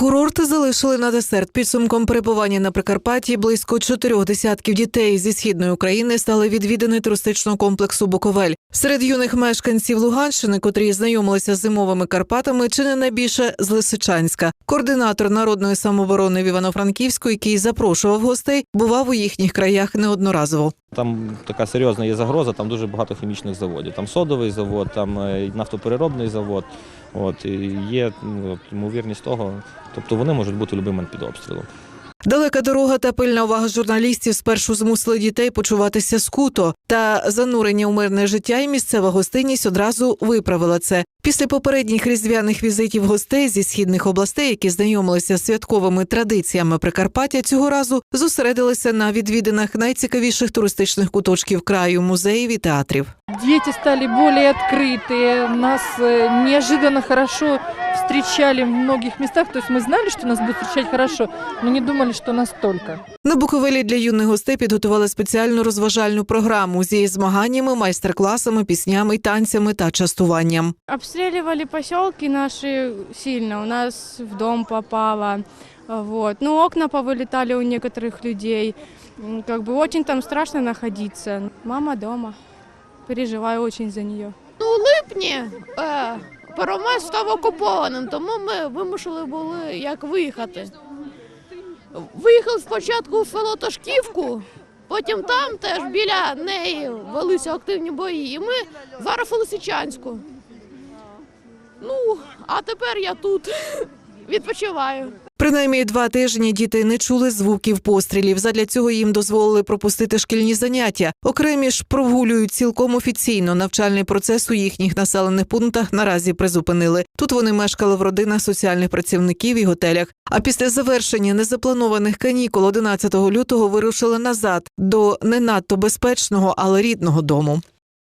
Курорти залишили на десерт. Підсумком перебування на Прикарпатті близько чотирьох десятків дітей зі східної України стали відвідини туристичного комплексу Буковель. Серед юних мешканців Луганщини, котрі знайомилися з зимовими Карпатами, чи не найбільше з Лисичанська. Координатор народної самооборони в Івано-Франківську, який запрошував гостей, бував у їхніх краях неодноразово. Там така серйозна є загроза, там дуже багато хімічних заводів. Там содовий завод, там е, нафтопереробний завод. От, є ну, ймовірність того, тобто вони можуть бути любим під обстрілом. Далека дорога та пильна увага журналістів спершу змусили дітей почуватися скуто. Та занурення у мирне життя і місцева гостинність одразу виправила це. Після попередніх різдвяних візитів гостей зі східних областей, які знайомилися з святковими традиціями Прикарпаття, цього разу зосередилися на відвідинах найцікавіших туристичних куточків краю, музеїв і театрів. Дети стали более открытые, нас э, неожиданно хорошо встречали в многих местах. То есть мы знали, что нас будут встречать хорошо, но не думали, что настолько. На Буковелі для юних гостей підготували спеціальну розважальну програму зі змаганнями, майстер-класами, піснями, й танцями та частуванням. Обстреливали поселки наши сильно. У нас в дом попало. Вот. Ну, окна повылетали у некоторых людей. М, Как бы очень там страшно находиться. Мама дома. Переживаю очень за нее. липні е, Первомайськ став окупованим, тому ми вимушені були як виїхати. Виїхали спочатку в село Ташківку, потім там теж біля неї велися активні бої. І ми зараз у Лисичанську. Ну, а тепер я тут відпочиваю. Принаймні два тижні діти не чули звуків пострілів. Задля цього їм дозволили пропустити шкільні заняття. Окремі ж прогулюють цілком офіційно. Навчальний процес у їхніх населених пунктах наразі призупинили. Тут вони мешкали в родинах соціальних працівників і готелях. А після завершення незапланованих канікул 11 лютого вирушили назад до не надто безпечного, але рідного дому.